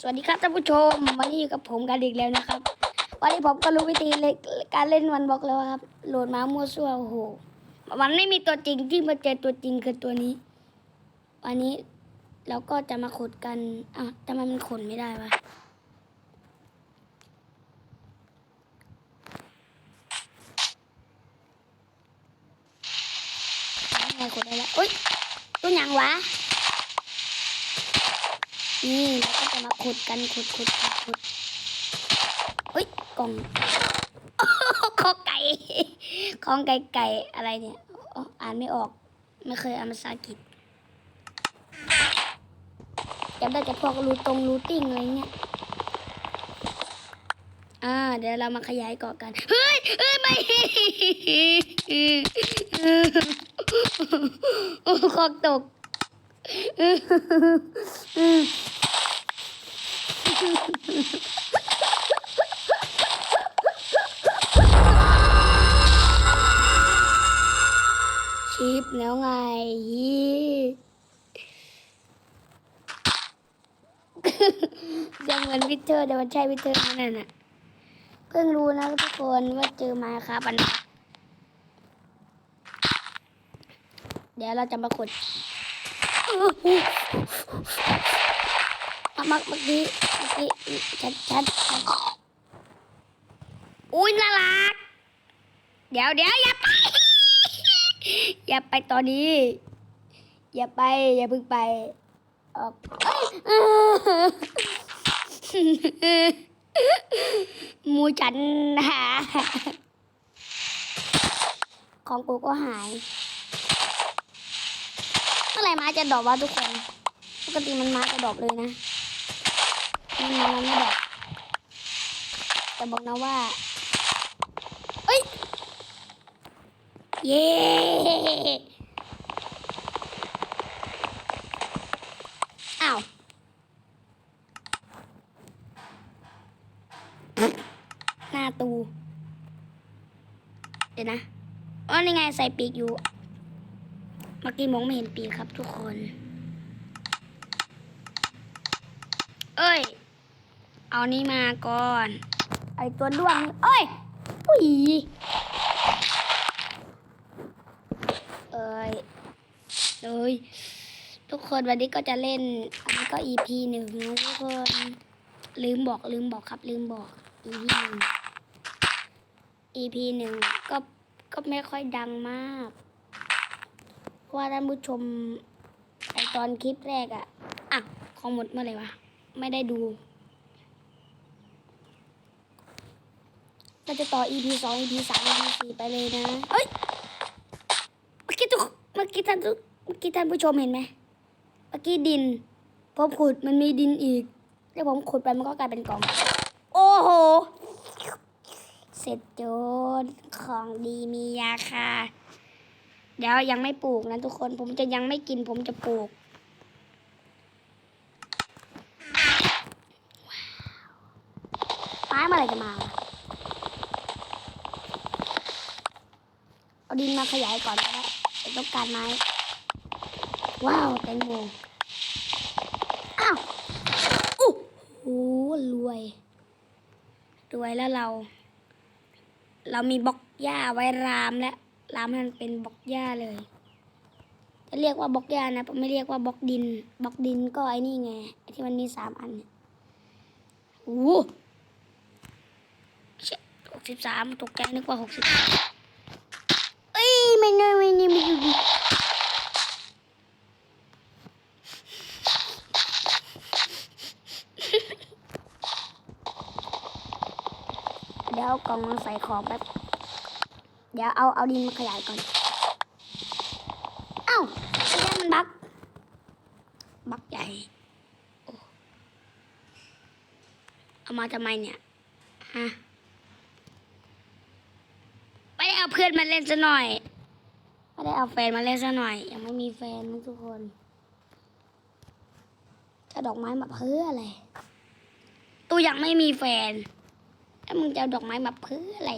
สวัสดีครับท่านผู้ชมวันนี้อยู่กับผมกันอีกแล้วนะครับ วันนี้ผมก็รู้วิธีเล่นการเล่นวันบล็อกแล้วครับ โหลดมามั่วซั่วโอ้โหมันไม่มีตัวจริงที่มาเจอตัวจริงคือตัวนี้ วันนี้เราก็จะมาขุดกันอะทำไมมันขนไม่ได้วะไงขุดได้แล้วอุ้ยตัวหยังวะ นี่เราก็จะมาขุดกันขุดขุดขุดขุดเฮ้ยกล่องคอไก่ของไก่ไก่อะไรเนี่ยอ๋ออ่านไม่ออก ไม่เคยอ่านภาษาอังกฤษจำได้แต่พวกรูตรงรูติ้งอะไรเงี้ยอ่าเดี๋ยวเรามาขยายเกาะกัน เฮ้ยเฮ้ยไม่โอ้คอกตก ชิปแล้วไงยังเหมือนวิเทอร์แต่มันใช่วิเทอร์นั่นน่ะ เพิ่งรู้นะทุกคนว่าเจอมาครับอันนี้เดี๋ยวเราจะมาขุดมื่อเมื่อกี้ เมื่อกี้ชัดชัดอุ้ยน่ารัก เดี๋ยวเดี๋ยวอย่าไป อย่าไปตอนนี้ อย่าไป อย่าเพิ่งไป ออกหมูฉันหาของกูก็หายเมื่อไหร่มาจะดรอกวะทุกคน ปกติมันมาจะดรอกเลยนะ มันมามันไม่ดรอกแต่บอกนะว่า เอ้ย เย้อ้าวหน้าตู เดี๋ยวนะอ๋อนี่ไงใส่ปีกอยู่ เมื่อกี้มองไม่เห็นปีกครับทุกคน เอ้ย เอานี่มาก่อน ไอตัวด้วงเอ้ยอุ้ยเอ้ยเอ้ยทุกคนวันนี้ก็จะเล่นอันนี้ก็ EP หนึ่งนะทุกคนลืมบอกลืมบอกครับ ลืมบอก EP หนึ่ง EP หนึ่งก็ก็ไม่ค่อยดังมาก เพราะว่าท่านผู้ชมไอตอนคลิปแรกอะอะของหมดเมื่อไหร่วะ ไม่ได้ดู ก็จะต่อ EP สอง EP สาม EP สี่ไปเลยนะเอ้ย เมื่อกี้ทุกเมื่อกี้ท่านทุกเมื่อกี้ท่านผู้ชมเห็นไหมเมื่อกี้ดิน ผมขุดมันมีดินอีก แล้วผมขุดไปมันก็กลายเป็นกล่อง โอ้โห เสร็จโจนของดีมีราคาเดี๋ยวยังไม่ปลูกนะทุกคน ผมจะยังไม่กิน ผมจะปลูกว้าวไม้เมื่อไรจะมาวะเอาดิ นมาขยายก่อนก็ได้วต้องการไม้ ว้าวแตงโมอ้าวอู้หูรวย รวยแล้วเรา เรามีบล็อกหญ้าไว้รามและรามมันเป็นบล็อกหญ้าเลย จะเรียกว่าบล็อกหญ้านะไม่เรียกว่าบล็อกดินบล็อกดินก็ไอ้นี่ไงไอ้ที่มันมีสามอันโอ้หกสิบสามตกใจนึกว่าหกสิบ ไม่เนยไม่เนยไม่ดูดิเดี๋ยวเอากล่องมาใส่ของแป๊บ เดี๋ยวเอาเอาดินมาขยายก่อน เอ้าไอ้ยังมันบัก บักใหญ่ เอามาทำไมเนี่ยฮะไม่ได้เอาเพื่อนมาเล่นซะหน่อย ได้เอาแฟนมาเล่นซะหน่อย ยังไม่มีแฟนนะทุกคนจะดอกไม้มาเพื่ออะไรตู้ยังไม่มีแฟน แล้วมึงจะเอาดอกไม้มาเพื่ออะไร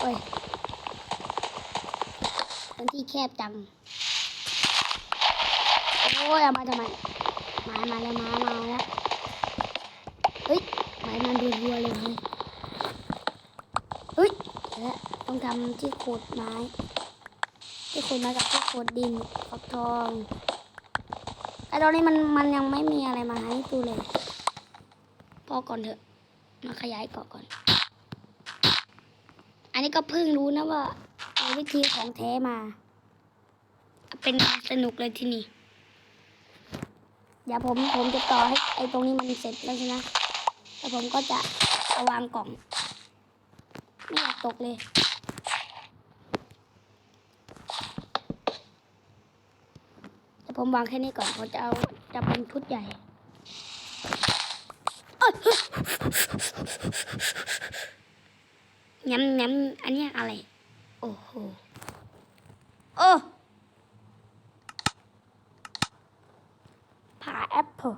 โอ้ยเอพื้นที่แคบจัง โอ้ยเอามาทำไมมา มาแล้วมามาแล้ว ไม้มันรัวเลยเฮ้ยเฮ้ยเดี๋ยวต้องทำที่ขุดไม้ ที่ขุดไม้กับที่ขุดดินฟักทองไอ้ตอนนี้มันมันยังไม่มีอะไรมาให้ดูเลย พอก่อนเถอะ มาขยายเกาะก่อน อันนี้ก็เพิ่งรู้นะว่าเอาวิธีของแท้มา เป็นงานสนุกเลยที่นี่ เดี๋ยวผมผมจะต่อให้ไอ้ตรงนี้มันเสร็จแล้วใช่ไหม แล้วผมก็จะเอาวางกล่อง ไม่อยากตกเลย แต่ผมวางแค่นี้ก่อนผมจะเอาจะเป็นชุดใหญ่เอ้ยย้ำย้ำอันนี้อะไร โอ้โห โอ้ผ่าแอปเปิล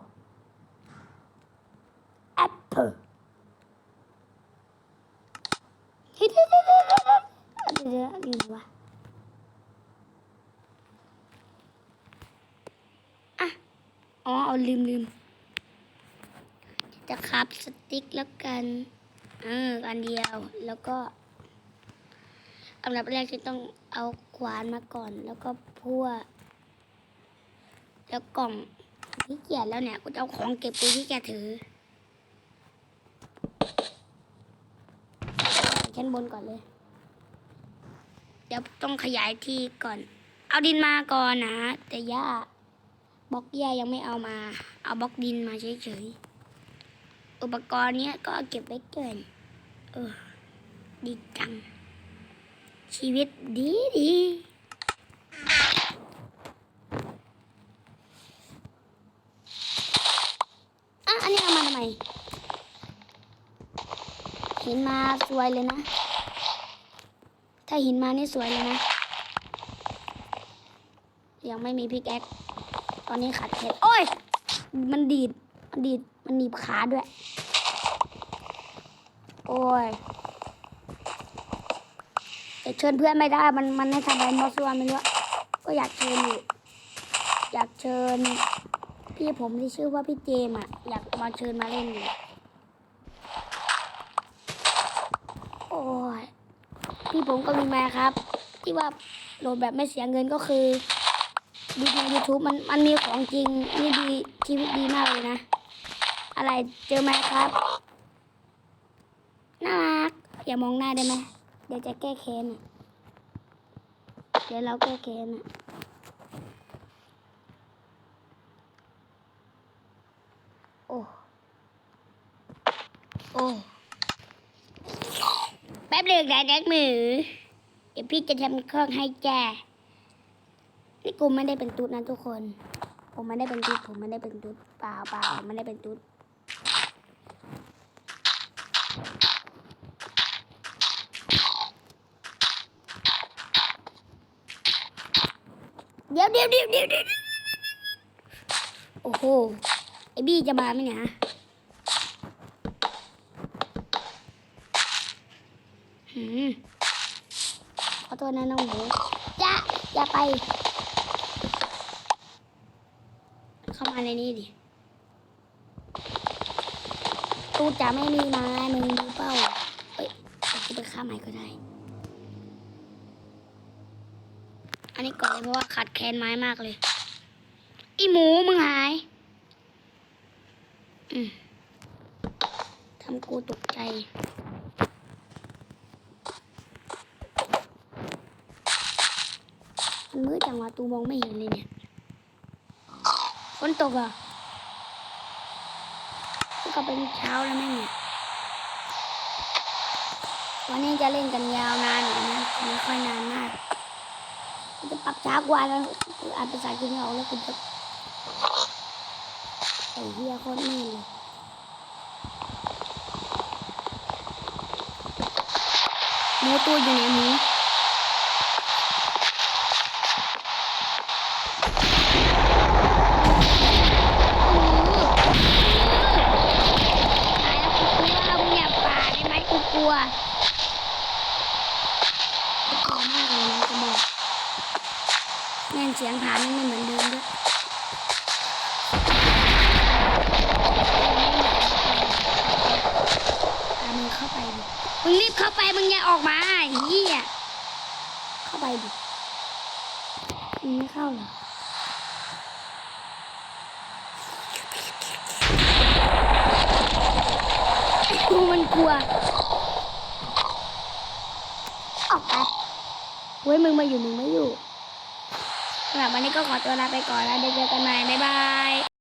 เปิลเฮ้ยเดี๋ยวเดี๋ยวเดี๋ยวเดี๋ยวอยู่วะอะอ๋อเอาลืมลืมจะคับสติ๊กแล้วกันเอออันเดียวแล้วก็อันดับแรกที่ต้องเอาขวานมาก่อน แล้วก็พั่วแล้วกล่องที่เกียจแล้วเนี่ยกูจะเอาของเก็บกูที่แกยจถือ ชั้นบนก่อนเลย เดี๋ยวต้องขยายที่ก่อน เอาดินมาก่อนนะ แต่หญ้าบล็อกหญ้ายังไม่เอามา เอาบล็อกดินมาเฉยๆ อุปกรณ์เนี้ยก็เก็บไว้เกิน เออ ดีจัง ชีวิตดีดีอะ อันนี้เอามาทำไม หินมาสวยเลยนะ ถ้าหินมานี่สวยเลยนะ ยังไม่มีพิกแอคตอนนี้ขัดเทปโอ้ย มันดีด มันดีด มันหนีบขาด้วย โอ้ยแต่เชิญเพื่อนไม่ได้ มัน มันให้ทำอะไรมอสวาไม่รู้อะก็อยากเชิญอยู่ อยากเชิญ พี่ผมที่ชื่อว่าพี่เจมส์อะอยากมาเชิญมาเล่นอยู่โอ้ยพี่ผมก็มีมาครับ ที่ว่าโหลดแบบไม่เสียเงินก็คือดูใน YouTube มันมันมีของจริงนี่ดีชีวิตดีมากเลยนะ อะไรเจอไหมครับน่ารักอย่ามองหน้าได้ไหมเดี๋ยวจะแก้แค้นเดี๋ยวเราแก้แค้นอะโอ้ โอ้ ป๊บเดียวได้แดกมือ เดี๋ยวพี่จะทำเครื่องให้แกนี่กูไม่ได้เป็นตุ๊ดนะทุกคน ผมไม่ได้เป็นตุ๊ดผมไม่ได้เป็นตุ๊ดเปล่าเปล่าผมไม่ได้เป็นตุ๊ดเดี๋ยวเดี๋ยวเดี๋ยวเดี๋ยวเดี๋ยวโอ้โห ไอ้บี้จะมาไหมเนี่ยหืม ขอโทษนะน้องหมูจะอย่าไป เข้ามาในนี้ดิตูจะไม่มีไม้มึงรู้เปล่าเอ้ยเอากูไปฆ่าใหม่ก็ได้ อันนี้ก่อนเลยเพราะว่าขาดแคลนไม้มากเลย อีหมูมึงหาย อืมทำกูตกใจ มันมืดจั งวะตูมองไม่เห็นเลยเนี่ยฝนตกอะก็เป็นเช้าแล้วแม่งเนี่ยวันนี้จะเล่นกันยาวนานหน่อยนะไม่ค่อยนานมากกูจะปรับช้ากว่าแล้วอ่านภาษาอังกฤษไม่ออกแล้วกูจะไอ้เหี้ยโคตรแม่นเลยหมูตัวอยู่ไหนหมูตายแล้วกูกลัวมึงอย่าป่าได้ไหมกูกลัวกูกลัวมากเลยนะจะบอก แม่นเสียงฐานมันไม่เหมือนเดิมด้วยมึงเข้าไปดิมึงรีบเข้าไปมึงอย่าออกมาไอ้เหี้ยเข้าไปดิมึงไม่เข้าเหรอกูมันกลัว ออกไปเว้ยมึงมาอยู่มึงไม่อยู่ สำหรับวันนี้ก็ขอตัวลาไปก่อนแล้วเดี๋ยวเจอกันใหม่บ๊ายบาย